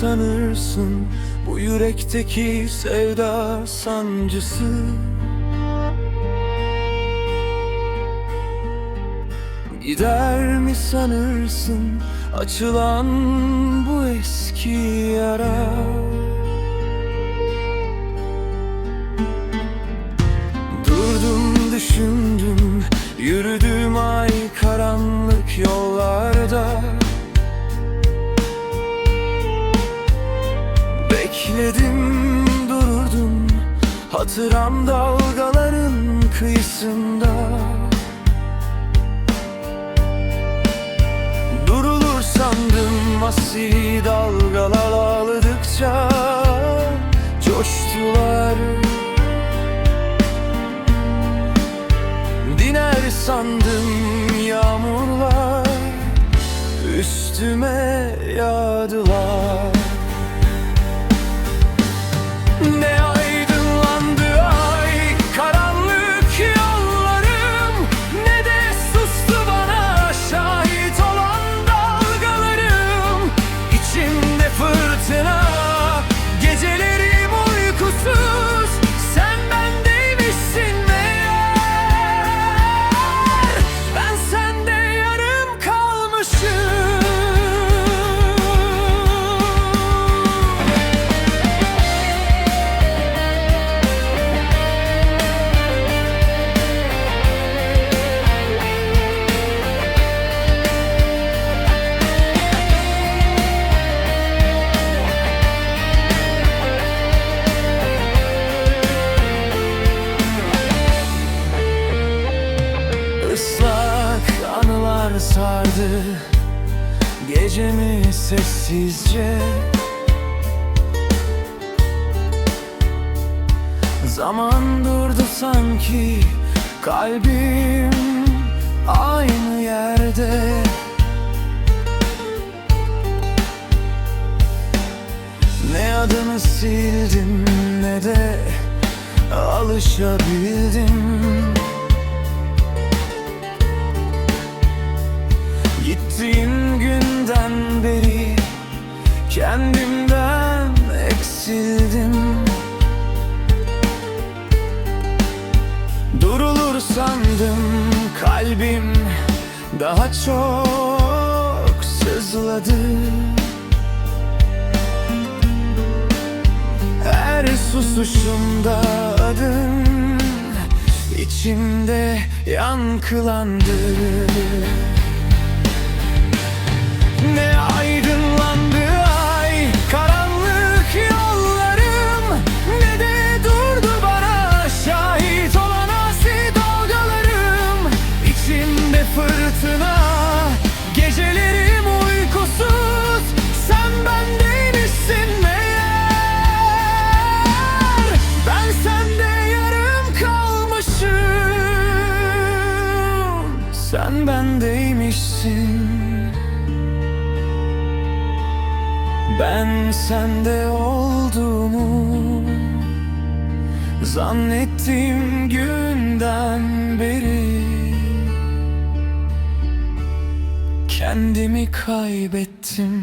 sanırsın? Bu yürekteki sevda sancısı. Gider mi sanırsın açılan bu eski yara? Durdum düşündüm yürüdüm ay karanlık yollarda Bekledim dururdum. Hatıram dalgaların kıyısında. Durulur sandım asi dalgalar ağladıkça. Coştular. Diner sandım yağmurlar. Üstüme yağdılar sardı Gecemi sessizce. Zaman durdu sanki Kalbim aynı yerde. Ne adını sildim ne de alışabildim kalbim daha çok sızladı. Her susuşumda adın içimde yankılandı. Ne aydınlandı Sen bendeymişsin. Ben sende olduğumu Zannettiğim günden beri Kendimi kaybettim